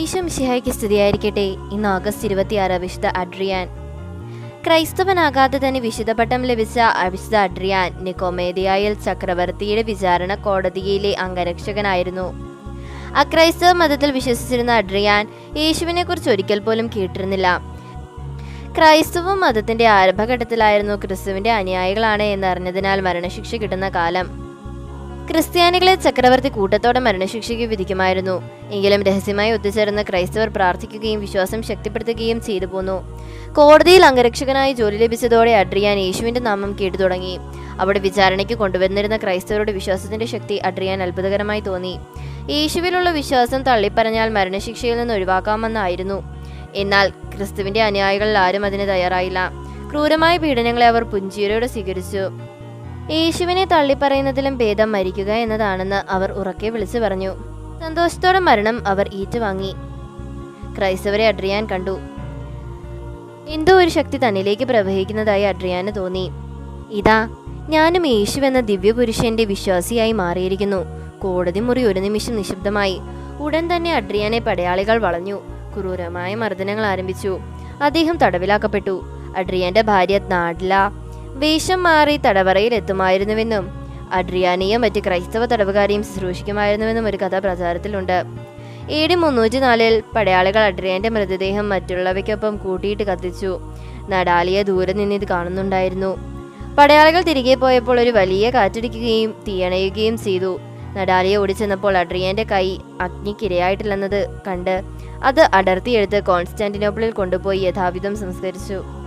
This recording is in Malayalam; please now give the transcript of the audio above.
ഈശോ മിശിഹായ്ക്ക് സ്ഥിതിയായിരിക്കട്ടെ ഇന്ന് ഓഗസ്റ്റ് ഇരുപത്തിയാറ് വിശുദ്ധ അഡ്രിയാൻ. ക്രൈസ്തവനാകാതെ തന്നെ വിശുദ്ധ പട്ടം ലഭിച്ച വിശുദ്ധ അഡ്രിയാൻ നിക്കോമേദിയായൽ ചക്രവർത്തിയുടെ വിചാരണ കോടതിയിലെ അംഗരക്ഷകനായിരുന്നു. അക്രൈസ്തവ മതത്തിൽ വിശ്വസിച്ചിരുന്ന അഡ്രിയാൻ യേശുവിനെ കുറിച്ച് ഒരിക്കൽ പോലും കേട്ടിരുന്നില്ല. ക്രൈസ്തവ മതത്തിന്റെ ആരംഭഘട്ടത്തിലായിരുന്നു ക്രിസ്തുവിന്റെ അനുയായികളാണ് എന്നറിഞ്ഞതിനാൽ മരണശിക്ഷ കിട്ടുന്ന കാലം. ക്രിസ്ത്യാനികളെ ചക്രവർത്തി കൂട്ടത്തോടെ മരണശിക്ഷയ്ക്ക് വിധിക്കുമായിരുന്നു. എങ്കിലും രഹസ്യമായി ഒത്തുചേർന്ന് ക്രൈസ്തവർ പ്രാർത്ഥിക്കുകയും വിശ്വാസം ശക്തിപ്പെടുത്തുകയും ചെയ്തു പോന്നു. കോടതിയിൽ അംഗരക്ഷകനായി ജോലി ലഭിച്ചതോടെ അഡ്രിയാൻ യേശുവിന്റെ നാമം കേട്ടു തുടങ്ങി. അവിടെ വിചാരണയ്ക്ക് കൊണ്ടുവന്നിരുന്ന ക്രൈസ്തവരുടെ വിശ്വാസത്തിന്റെ ശക്തി അഡ്രിയാൻ അത്ഭുതകരമായി തോന്നി. യേശുവിലുള്ള വിശ്വാസം തള്ളിപ്പറഞ്ഞാൽ മരണശിക്ഷയിൽ നിന്ന് ഒഴിവാക്കാമെന്നായിരുന്നു. എന്നാൽ ക്രിസ്തുവിന്റെ അനുയായികളിൽ ആരും അതിന് തയ്യാറായില്ല. ക്രൂരമായ പീഡനങ്ങളെ അവർ പുഞ്ചിരിയോടെ സ്വീകരിച്ചു. യേശുവിനെ തള്ളിപ്പറയുന്നതിലും ഭേദം മരിക്കുക എന്നതാണെന്ന് അവർ ഉറക്കെ വിളിച്ചു പറഞ്ഞു. സന്തോഷത്തോടെ മരണം അവർ ഏറ്റുവാങ്ങി. ക്രൈസ്തവരെ അഡ്രിയാൻ കണ്ടു. എന്തോ ഒരു ശക്തി തന്നിലേക്ക് പ്രവഹിക്കുന്നതായി അഡ്രിയാന് തോന്നി. ഇതാ ഞാനും യേശു എന്ന ദിവ്യപുരുഷന്റെ വിശ്വാസിയായി മാറിയിരിക്കുന്നു. കോടതി മുറി ഒരു നിമിഷം നിശബ്ദമായി. ഉടൻ തന്നെ അഡ്രിയാനെ പടയാളികൾ വളഞ്ഞു. ക്രൂരമായ മർദ്ദനങ്ങൾ ആരംഭിച്ചു. അദ്ദേഹം തടവിലാക്കപ്പെട്ടു. അഡ്രിയാന്റെ ഭാര്യ നാഡില വേഷം മാറി തടവറയിൽ എത്തുമായിരുന്നുവെന്നും അഡ്രിയാനിയും മറ്റ് ക്രൈസ്തവ തടവുകാരെയും ശുശ്രൂഷിക്കുമായിരുന്നുവെന്നും ഒരു കഥ പ്രചാരത്തിലുണ്ട്. എ ഡി മുന്നൂറ്റി നാലിൽ പടയാളികൾ അഡ്രിയാന്റെ മൃതദേഹം മറ്റുള്ളവയ്ക്കൊപ്പം കൂട്ടിയിട്ട് കത്തിച്ചു. നടാലിയെ ദൂരെ നിന്ന് ഇത് കാണുന്നുണ്ടായിരുന്നു. പടയാളികൾ തിരികെ പോയപ്പോൾ ഒരു വലിയ കാറ്റടിക്കുകയും തീയണയുകയും ചെയ്തു. നടാലിയെ ഓടിച്ചെന്നപ്പോൾ അഡ്രിയാന്റെ കൈ അഗ്നിക്കിരയായിട്ടില്ലെന്നത് കണ്ട് അത് അടർത്തിയെടുത്ത് കോൺസ്റ്റാന്റിനോപ്പിളിൽ കൊണ്ടുപോയി യഥാവിധം സംസ്കരിച്ചു.